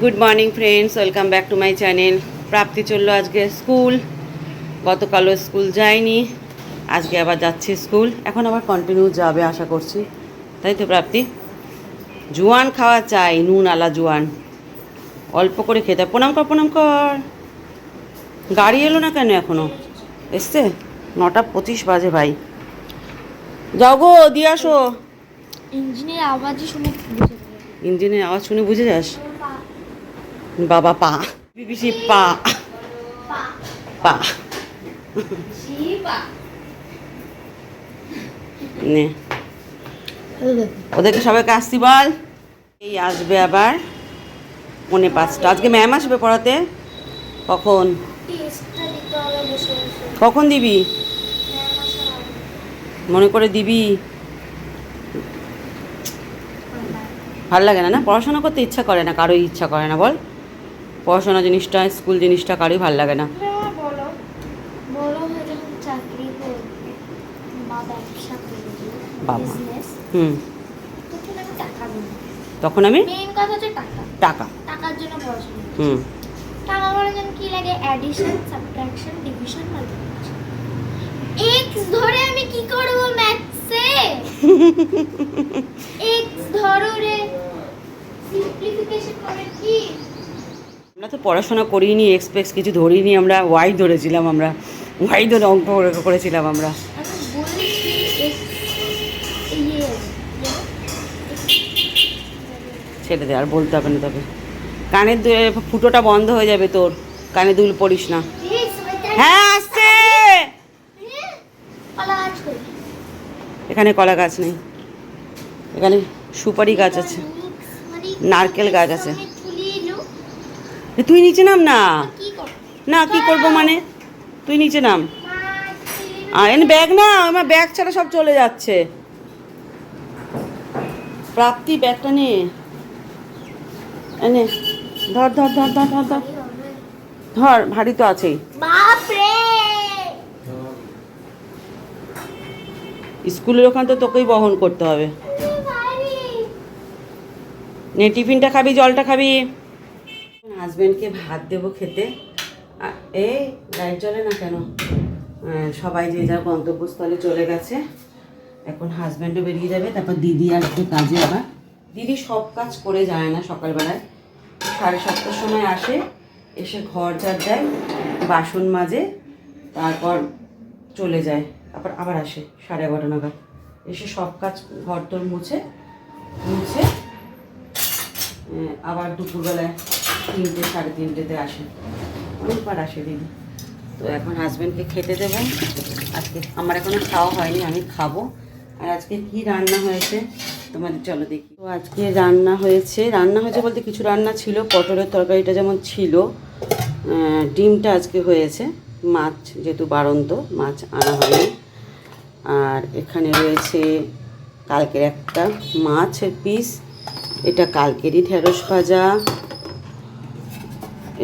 Good morning friends welcome back to my channel Prapti চলল আজকে school গতকালও school যায়নি। আজকে আবার যাচ্ছে স্কুল এখন আবার কন্টিনিউ যাবে আশা করছি। তাই তো প্রাপ্তি জোয়ান খাওয়া চাই নুন আলা জোয়ান। অল্প করে খেতে। প্রণাম কর প্রণাম কর। গাড়ি এলো না কেন এখনও? এসছে? নটা পঁচিশ বাজে ভাই। যাও গো দিয়ে আসো। ইঞ্জিনের আওয়াজই শুনে ইঞ্জিনের আওয়াজ শুনে বুঝে যাস? বাবা পা। বিবিসি পা। পা। নে। ওদেরকে সবাইকে আসছি বল। এই আসবে আবার পৌনে পাঁচটা। আজকে ম্যাম আসবে পড়াতে। কখন? টেস্টটা দিতে হবে বসে বসে। কখন দিবি। মনে করে দিবি। ভালো লাগে। না না? পড়াশোনা করতে ইচ্ছা করে না কারোই ইচ্ছা করে না বল। পড়াশোনা জিনিসটা স্কুল জিনিসটা কারোই ভালো লাগে না। হ্যাঁ, বাবা। হুম। তখন আমি টাকা টাকা। টাকা। টাকার জন্য হুম। টাকা জন্য কি লাগে? Addition subtraction division multiplication X ধরে আমি কি করব ম্যাথসে এক্স ধরো রে। সিম্পলিফিকেশন করে কি? আমরা তো পড়াশোনা করিনি এক্সপেক্স কিছু ধরিনি, আমরা ওয়াই ধরেছিলাম আমরা। ওয়াই ধরে অঙ্ক করে- করেছিলাম আমরা। ছেড়ে দে, আর বলতে হবে না তবে কানের ফুটোটা বন্ধ হয়ে যাবে তোর। কানে দুল পড়িস না। হ্যাঁ আসছে! এখানে কলা গাছ নেই। এখানে সুপারি গাছ আছে। নারকেল গাছ আছে। তুই নিচে নাম না। না কি করব মানে? তুই নিচে নাম। এনে ব্যাগ না আমার ব্যাগ ছাড়া সব চলে যাচ্ছে। প্রাপ্তি ব্যাগটা নে। এনে ধর ধর ধর ধর ধর ধর। ধর ভারী তো আছেই। স্কুলের ওখান তো তোকেই বহন করতে হবে। নে টিফিনটা খাবি জলটা খাবি। হাজব্যান্ডকে ভাত দেবো খেতে। এই লাইট জ্বলে না কেন? সবাই যে যার গন্তব্যস্থলে চলে গেছে। এখন হাজব্যান্ডও বেরিয়ে যাবে, তারপর দিদি আসবে কাজে আবার। দিদি সব কাজ করে যায় না সকালবেলায়। সাড়ে সাতটার সময় আসে, এসে ঘর ঝাড় দেয়, বাসন মাজে, তারপর চলে যায়। তারপর আবার আসে সাড়ে এগারোটা নাগাদ। এসে সব কাজ ঘর তোর মুছে মুছে আবার দুপুরবেলায় তিনটে, সাড়ে তিনটেতে আসে। অনেকবার আসে দিদি তো এখন হাজব্যান্ডকে খেতে দেবো। আজকে আমার এখনও খাওয়া হয়নি, আমি খাব। আর আজকে কি রান্না হয়েছে তোমাদের চলো দেখি। তো আজকে রান্না হয়েছে রান্না হয়েছে বলতে কিছু রান্না ছিল, পটলের তরকারিটা যেমন ছিল ডিমটা আজকে হয়েছে, মাছ যেহেতু বারন্ত মাছ আনা হয়নি। আর এখানে রয়েছে কালকের একটা মাছের পিস এটা কালকেরই ঢেঁড়স ভাজা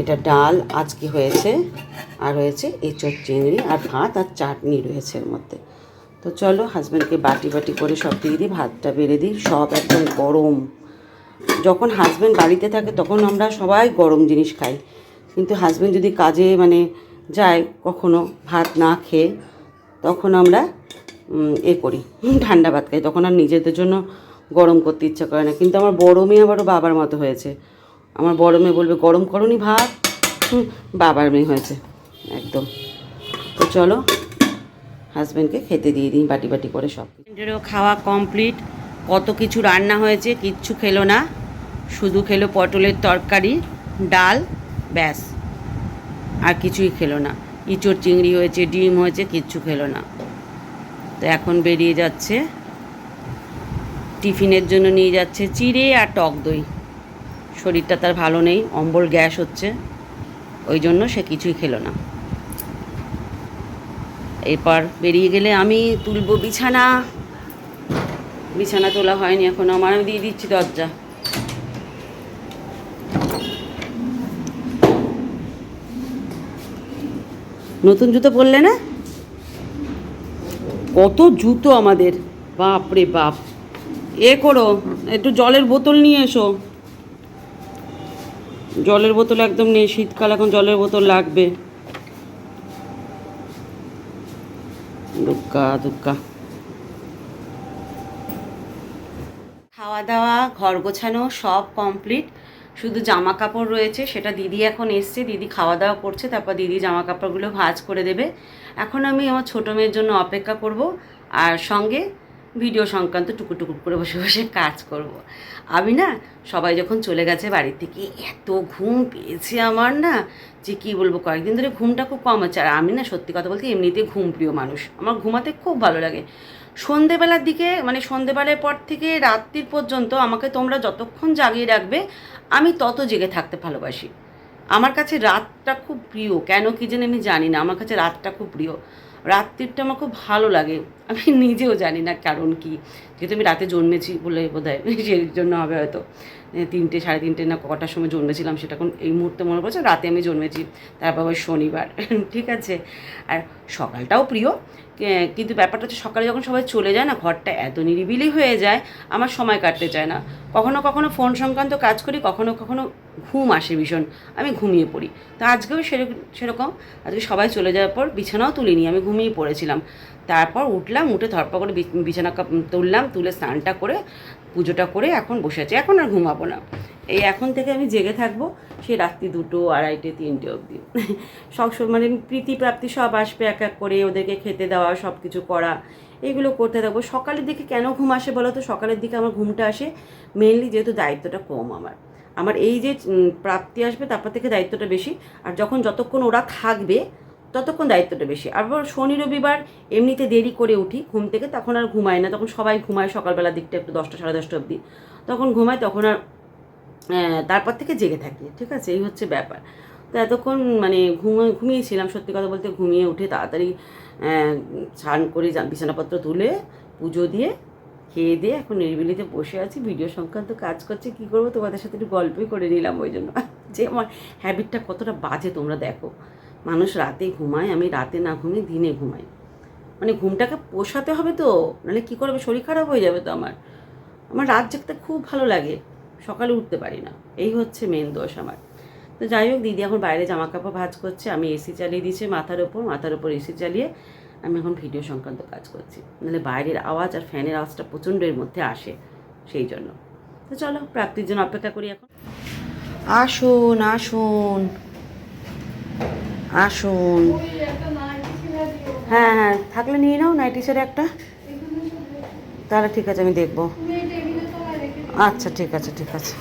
এটা ডাল, আজকে হয়েছে, আর হয়েছে এঁচড় চিংড়ি আর ভাত আর চাটনি রয়েছে এর মধ্যে। তো চলো হাজব্যান্ডকে বাটি বাটি করে সব দিয়ে দিই, ভাতটা বেড়ে দিই, সব একদম গরম। যখন হাজব্যান্ড বাড়িতে থাকে তখন আমরা সবাই গরম জিনিস খাই। কিন্তু হাজব্যান্ড যদি কাজে মানে যায় কখনো ভাত না খেয়ে, তখন আমরা এ করি, ঠান্ডা ভাত খাই। তখন আর নিজেদের জন্য গরম করতে ইচ্ছা করে না। কিন্তু আমার বড় মেয়ে আবারও বাবার মতো হয়েছে। আমার বড় মেয়ে বলবে গরম করনি ভাত? হুম, বাবার মেয়ে হয়েছে একদম। তো চলো হাজব্যান্ডকে খেতে দিয়ে দিই বাটি বাটি করে সব হাজব্যান্ডেরও খাওয়া কমপ্লিট কত কিছু রান্না হয়েছে কিচ্ছু খেলো না। শুধু খেলো পটলের তরকারি ডাল ব্যাস। আর কিছুই খেলো না। ইঁচড় চিংড়ি হয়েছে ডিম হয়েছে কিচ্ছু খেলো না। তো এখন বেরিয়ে যাচ্ছে। টিফিনের জন্য নিয়ে যাচ্ছে চিড়ে আর টক দই। শরীরটা তার ভালো নেই, অম্বল গ্যাস হচ্ছে, ওই জন্য সে কিছুই খেলো না। এরপর বেরিয়ে গেলে আমি তুলবো বিছানা। বিছানা তোলা হয়নি এখন, আমার আমি দিয়ে দিচ্ছি দরজা। নতুন জুতো পরলে না? কত জুতো আমাদের বাপ রে বাপ। এ করো, একটু জলের বোতল নিয়ে এসো। জলের বোতল একদম নেই, শীতকাল এখন জলের বোতল লাগবে। খাওয়া দাওয়া ঘর গোছানো সব কমপ্লিট। শুধু জামা কাপড় রয়েছে, সেটা দিদি এখন এসছে, দিদি খাওয়া দাওয়া করছে, তারপর দিদি জামা কাপড়গুলো ভাজ করে দেবে। এখন আমি আমার ছোটো মেয়ের জন্য অপেক্ষা করব, আর সঙ্গে ভিডিও সংক্রান্ত টুকু টুকু করে বসে বসে কাজ করব। আমি না, সবাই যখন চলে গেছে বাড়ির থেকে, এত ঘুম পেয়েছে আমার না, যে কী বলব, কয়েকদিন ধরে ঘুমটা খুব কম হচ্ছে। আর আমি না, সত্যি কথা বলতে এমনিতে ঘুম প্রিয় মানুষ। আমার ঘুমাতে খুব ভালো লাগে। সন্ধেবেলার দিকে মানে সন্ধেবেলার পর থেকে রাত্রির পর্যন্ত আমাকে তোমরা যতক্ষণ জাগিয়ে রাখবে, আমি তত জেগে থাকতে ভালোবাসি। আমার কাছে রাতটা খুব প্রিয়। কেন কী যেন আমি জানি না। আমার কাছে রাতটা খুব প্রিয়। রাত্রিটা আমার খুব ভালো লাগে। আমি নিজেও জানি না কারণ কি। যেহেতু আমি রাতে জন্মেছি বলে বোধ হয় সেই জন্য হবে হয়তো। তিনটে, সাড়ে তিনটে না কটার সময় জন্মেছিলাম সেটা এখন এই মুহূর্তে মনে পড়ছে? রাতে আমি জন্মেছি, তারপর আবার শনিবার। ঠিক আছে? আর সকালটাও প্রিয়। কিন্তু ব্যাপারটা হচ্ছে সকালে যখন সবাই চলে যায় না, ঘরটা এত নিরিবিলি হয়ে যায়, আমার সময় কাটতে চায় না। কখনো কখনো ফোন সংক্রান্ত কাজ করি, কখনো কখনো ঘুম আসে ভীষণ। আমি ঘুমিয়ে পড়ি। তো আজকেও সেরকম। আজকে সবাই চলে যাওয়ার পর বিছানাও তুলিনি, আমি ঘুমিয়ে পড়েছিলাম। তারপর উঠলাম, উঠে ধরপা করে বিছানা তুললাম, তুলে স্নানটা করে পুজোটা করে এখন বসে আছি। এখন আর ঘুমাবো না। এই এখন থেকে আমি জেগে থাকব সেই রাত্রি দুটো, আড়াইটে, তিনটে অবধি। সব মানে প্রীতি প্রাপ্তি সব আসবে এক এক করে, ওদেরকে খেতে দেওয়া সব কিছু করা, এগুলো করতে থাকব। সকালের দিকে কেন ঘুম আসে বলো তো? সকালের দিকে আমার ঘুমটা আসে মেনলি যেহেতু দায়িত্বটা কম আমার। আমার এই যে প্রাপ্তি আসবে তারপর থেকে দায়িত্বটা বেশি। আর যখন যতক্ষণ ওরা থাকবে ততক্ষণ দায়িত্বটা বেশি। আবার শনি, রবিবার এমনিতে দেরি করে উঠি ঘুম থেকে, তখন আর ঘুমায় না। তখন সবাই ঘুমায় সকালবেলার দিকটা একটু দশটা, সাড়ে দশটা অবধি। তখন ঘুমায় তখন আর তারপর থেকে জেগে থাকি, ঠিক আছে? এই হচ্ছে ব্যাপার। তো এতক্ষণ মানে ঘুমিয়ে ঘুমিয়েছিলাম সত্যি কথা বলতে, ঘুমিয়ে উঠে তাড়াতাড়ি স্নান করে বিছানাপত্র তুলে, পুজো দিয়ে, খেয়ে দিয়ে এখন নিরিবিলিতে বসে আছি। ভিডিও সংক্রান্ত কাজ করছে, কী করব? তোমাদের সাথে একটু গল্পই করে নিলাম ওই জন্য। যে আমার হ্যাবিটটা কতটা বাজে তোমরা দেখো। মানুষ রাতে ঘুমায়, আমি রাতে না ঘুমিয়ে দিনে ঘুমাই। মানে ঘুমটাকে পোষাতে হবে তো, নাহলে কী করবে? শরীর খারাপ হয়ে যাবে তো আমার। আমার রাত জাগতে খুব ভালো লাগে, সকালে উঠতে পারি না। এই হচ্ছে মেন দোষ আমার। তো যাই হোক, দিদি এখন বাইরে জামা কাপড় ভাঁজ করছে, আমি এসি চালিয়ে দিয়েছি মাথার ওপর মাথার ওপর এসি চালিয়ে আমি এখন ভিডিও সংক্রান্ত কাজ করছি। নাহলে বাইরের আওয়াজ আর ফ্যানের আওয়াজটা প্রচণ্ড এর মধ্যে আসে, সেই জন্য। তো চলো, প্রাপ্তির জন্য অপেক্ষা করি এখন। আসুন আসুন। আসুন। হ্যাঁ হ্যাঁ থাকলে নিয়ে নাও নাইটি শাড়ি একটা। তাহলে ঠিক আছে আমি দেখব। আচ্ছা ঠিক আছে ঠিক আছে।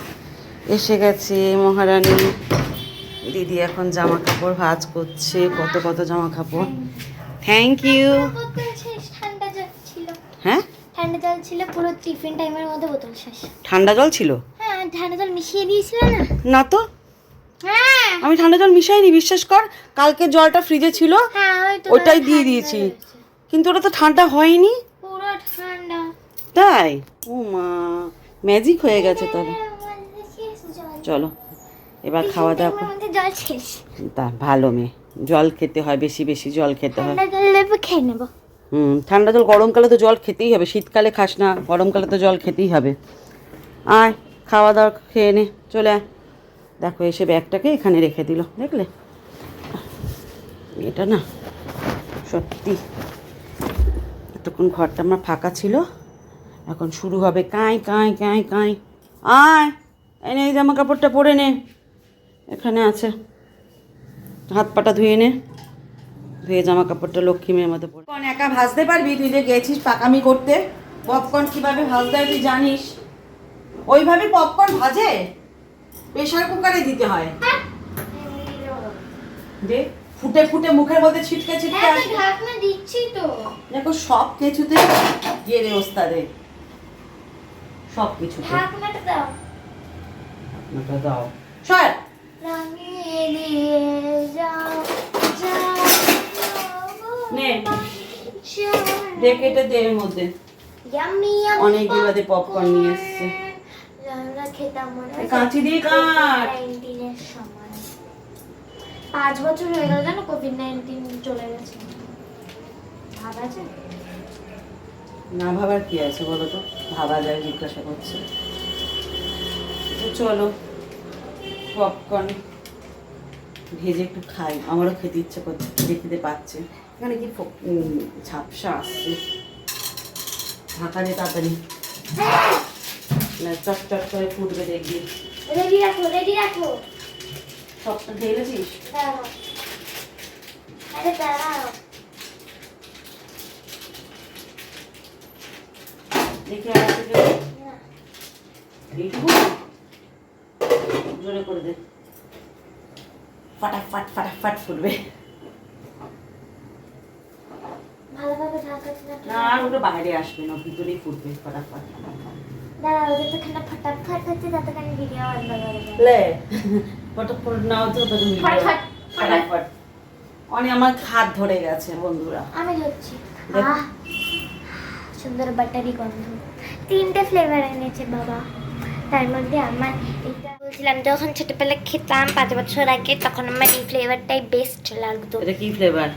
এসে গেছে মহারানী। দিদি এখন জামা কাপড় ভাঁজ করছে কত কত জামা কাপড় থ্যাংক ইউ ঠান্ডা জল ছিল হ্যাঁ? ঠান্ডা জল ছিল পুরো টিফিন টাইমের মধ্যে বোতল শেষ। ঠান্ডা জল ছিল? হ্যাঁ ঠান্ডা জল মিশিয়ে দিয়েছিল না? না তো। আমি ঠান্ডা জল মিশাইনি বিশ্বাস কর। কালকে জলটা ফ্রিজে ছিল হ্যাঁ ওটাই দিয়ে দিয়েছি। কিন্তু ওটা তো ঠান্ডা হয়নি। তাই? ও মা ম্যাজিক হয়ে গেছে তাহলে। শেষ জল। চলো এবার খাওয়া দাওয়া তা ভালো মেয়ে জল খেতে হয় বেশি বেশি জল খেতে হয়। খেয়ে নেব। হুম ঠান্ডা জল গরমকালে তো জল খেতেই হবে শীতকালে খাস না গরমকালে তো জল খেতেই হবে। আয় খাওয়া দাওয়া খেয়ে নে চলে আয়। দেখো, এসে ব্যাগটাকে এখানে রেখে দিল, দেখলে? এটা না, সত্যি। এতক্ষণ ঘরটা আমার ফাঁকা ছিল, এখন শুরু হবে। কাঁই কাঁই কাঁই কাঁই। আয় এনে এই জামা কাপড়টা পরে নে। এখানে আছে। হাত পাটা ধুয়ে নে। ধুয়ে জামা কাপড়টা লক্ষ্মী মেয়ের মতো পরে। একা ভাজতে পারবি? তুই যে গেছিস পাকামি করতে। পপকর্ন কীভাবে ভাজতে হয় তুই জানিস? ওইভাবে পপকর্ন ভাজে? প্রেশার কুকারে দিতে হয়। দে ফুটে ফুটে মুখের মধ্যে ছিটকে ছিটকে হ্যাঁ আসে। ঢাকনা দিচ্ছি তো। দেখো সব কিছুতে গিয়ে রে ওস্তাদে। সব কিছুতে। ঢাকনাটা দাও। আপনাকে দাও। সর। রাঙিয়ে দিয়ে যাও যাও নে। দেখ এটা দে এর মধ্যে। ইয়াম্মি ইয়াম্মি অনেক দিন বাদে popcorn নিয়ে এসছে। খেতাম মনে কাঁচি দিয়ে কাট। নাইনটিনের সময়। পাঁচ বছর হয়ে গেল জানো কোভিড নাইনটিন চলে গেছে। ভাব না ভাবার কি আছে বলো তো? ভাবা যায় জিজ্ঞাসা করছে। তো চলো পপকর্ন ভেজে একটু খাই। আমারও খেতে ইচ্ছে করছে খেতে খেতে পাচ্ছে। এখানে কি ঝাপসা আসছে। ঢাকা দিয়ে তাড়াতাড়ি। না চট চট করে ফুটবে দেখবি। রেডি রাখো রেডি রাখো। সবটা ঢেলেছিস দাঁড়াও আরে দাঁড়াও। দেখি আর এইটুকু জোরে করে দে। ফাটাফাট ফাটাফাট ফুটবে। না আর ওটা বাইরে আসবে না ভিতরেই ফুটবে ফাটাফাট। দাঁড়াও যতক্ষণ ফটাফট হচ্ছে ততক্ষণ ভিডিও বন্ধ করে লে ফটাফট না হতো তো তুমি ফটাফট, ফটাফট। অনেক আমার হাত ধরে গেছে বন্ধুরা। আমি ধরছি। সুন্দর বাটারি গন্ধ। তিনটে ফ্লেভার এনেছে বাবা। তার মধ্যে আমার এটা বলছিলাম যখন ছোটবেলা খেতাম পাঁচ বছর আগে তখন আমার এই ফ্লেভারটাই বেস্ট লাগতো। এটা কি ফ্লেভার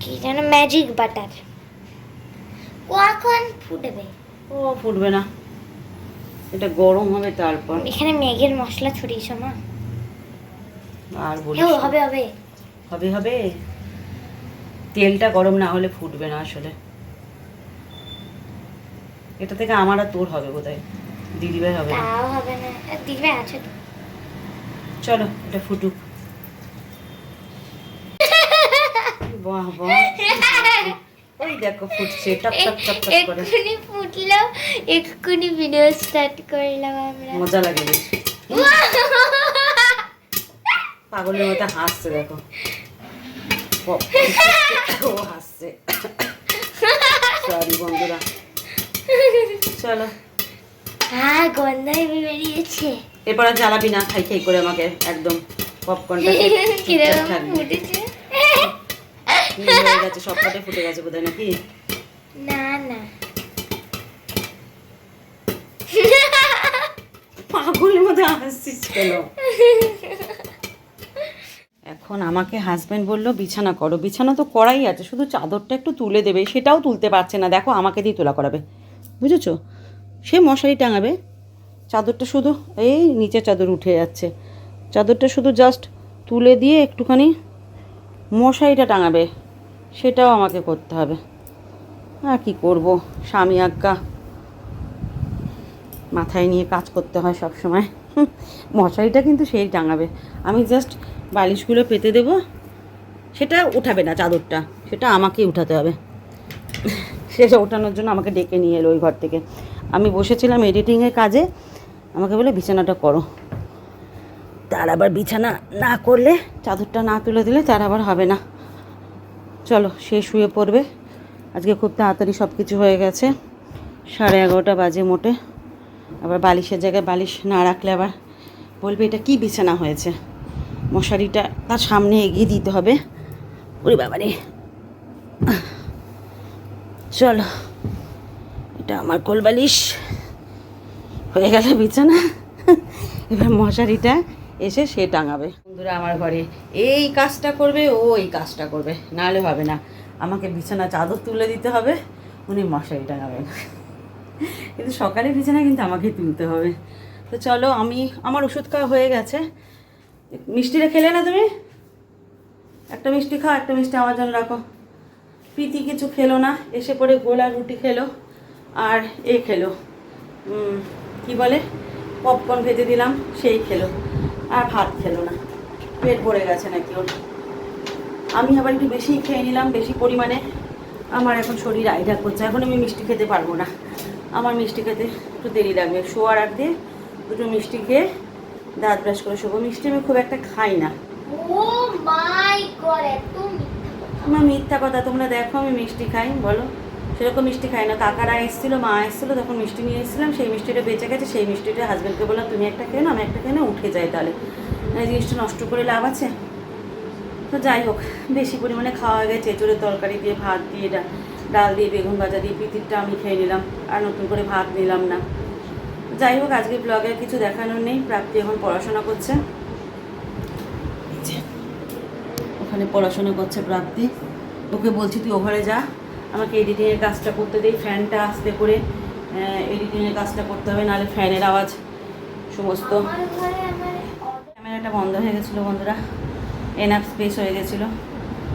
কি যেন ম্যাজিক বাটার কখন ফুটবে? ও ফুটবে না। এটা গরম হবে তারপর। এখানে ম্যাগির মশলা ছড়িয়েছো মা। আর বলিস না। হবে হবে। হবে হবে। তেলটা গরম না হলে ফুটবে না আসলে। এটা থেকে আমার আর তোর হবে বোধহয়। দিদিভাই হবে না। তাও হবে না। দিবে আছে তো। চলো এটা ফুটুক। বাহ বাহ। ওই দেখো ফুটছে টক টক টক টক করে। এক্ষুনি ফুটলো এক্ষুনি ভিডিও স্টার্ট করলাম আমরা। মজা লাগে বেশ। পাগলের মতো হাসছে দেখো। ও হাসছে। সরি বন্ধুরা। চলো। হ্যাঁ গন্ধায় বেরিয়েছে। এরপর জ্বালাবি না খাই খাই করে আমাকে একদম পপকর্নটা কীরকম থাকবে। হয়ে গেছে সবকটাই ফুটে গেছে বোধহয় নাকি? না না। পাগলের মধ্যে হাসছিস কেন? এখন আমাকে হাজবেন্ড বলল বিছানা করো। বিছানা তো করাই আছে শুধু চাদরটা একটু তুলে দেবে সেটাও তুলতে পারছে না। দেখো আমাকে দিয়ে তোলা করাবে। বুঝেছ? সে মশারি টাঙাবে চাদরটা শুধু এই নিচে চাদর উঠে যাচ্ছে। চাদরটা শুধু জাস্ট তুলে দিয়ে একটুখানি মশারিটা টাঙাবে। সেটাও আমাকে করতে হবে। আর কি করব? স্বামী আজ্ঞা। মাথায় নিয়ে কাজ করতে হয় সব সময় মশারিটা কিন্তু সেই টাঙাবে। আমি জাস্ট বালিশগুলো পেতে দেব। সেটা উঠাবে না চাদরটা। সেটা আমাকেই উঠাতে হবে। সেটা ওঠানোর জন্য আমাকে ডেকে নিয়ে এলো ওই ঘর থেকে। আমি বসেছিলাম এডিটিংয়ের কাজে। আমাকে বলে, বিছানাটা করো। তার আবার বিছানা না করলে, চাদরটা না তুলে দিলে তার আবার হবে না। চলো, সে শুয়ে পড়বে। আজকে খুব তাড়াতাড়ি সব কিছু হয়ে গেছে। সাড়ে এগারোটা বাজে মোটে। আবার বালিশের জায়গায় বালিশ না রাখলে আবার বলবে, এটা কি বিছানা হয়েছে? মশারিটা তার সামনে এগিয়ে দিতে হবে। ওরে বাবারে চলো, এটা আমার কোল বালিশ। হয়ে গেল বিছানা। এবার মশারিটা এসে সে টাঙাবে। বন্ধুরা আমার ঘরে, এই কাজটা করবে, ও এই কাজটা করবে, নাহলে হবে না। আমাকে বিছানা চাদর তুলে দিতে হবে, উনি মশারি টাঙাবেন। কিন্তু সকালে বিছানা কিন্তু আমাকে তুলতে হবে। তো চলো, আমি, আমার ওষুধ খাওয়া হয়ে গেছে। মিষ্টিটা খেলে না তুমি? একটা মিষ্টি খাও, একটা মিষ্টি আমার জন্য রাখো। প্রীতি কিছু খেলো না, এসে পরে গোলা রুটি খেলো, আর এ খেলো। কি বলে? পপকর্ন ভেজে দিলাম, সেই খেলো, আর ভাত খেলো না। পেট ভরে গেছে নাকি ওর। আমি আবার একটু বেশি খেয়ে নিলাম বেশি পরিমাণে। আমার এখন শরীর আইডা করছে এখন আমি মিষ্টি খেতে পারব না। আমার মিষ্টি খেতে একটু দেরি লাগবে শোয়ার আগে দুটো মিষ্টি খেয়ে দাঁত ব্রাশ করে শোবো। মিষ্টি আমি খুব একটা খাই না। আমার মিথ্যা কথা তোমরা দেখো আমি মিষ্টি খাই বলো। সেরকম মিষ্টি খাই না। কাকারা এসেছিল মা এসেছিল তখন মিষ্টি নিয়ে এসেছিলাম। সেই মিষ্টিটা বেঁচে গেছে সেই মিষ্টিটা হাজব্যান্ডকে বললাম তুমি একটা খেয়ে নাও আমি একটা খেয়ে না উঠে যাই তাহলে। এই জিনিসটা নষ্ট করে লাভ আছে? তো যাই হোক, বেশি পরিমাণে খাওয়া হয়ে গেছে, এঁচড়ের তরকারি দিয়ে, ভাত দিয়ে ডাল দিয়ে, বেগুন ভাজা দিয়ে, পিতিরটা আমি খেয়ে নিলাম, আর নতুন করে ভাত নিলাম না। যাই হোক, আজকে ব্লগে কিছু দেখানোর নেই, প্রাপ্তি এখন পড়াশোনা করছে। ওখানে পড়াশোনা করছে প্রাপ্তি। ওকে বলছি, তুই ওভারে যা, আমাকে এডিটিংয়ের কাজটা করতে দেই ফ্যানটা আসতে করে এডিটিংয়ের কাজটা করতে হবে, নাহলে ফ্যানের আওয়াজ, সমস্ত ক্যামেরাটা বন্ধ হয়ে গেছিল বন্ধুরা। এনাফ স্পেস হয়ে গেছিল।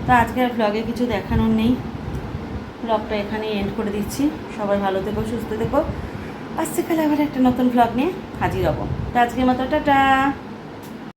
তো আজকে আর ব্লগে কিছু দেখানোর নেই। ব্লগটা এখানেই এন্ড করে দিচ্ছি। সবাই ভালো থেকো, সুস্থ থেকো। আজকে আবার একটা নতুন ব্লগ নিয়ে হাজির হব। তো আজকের মতো, টাটা!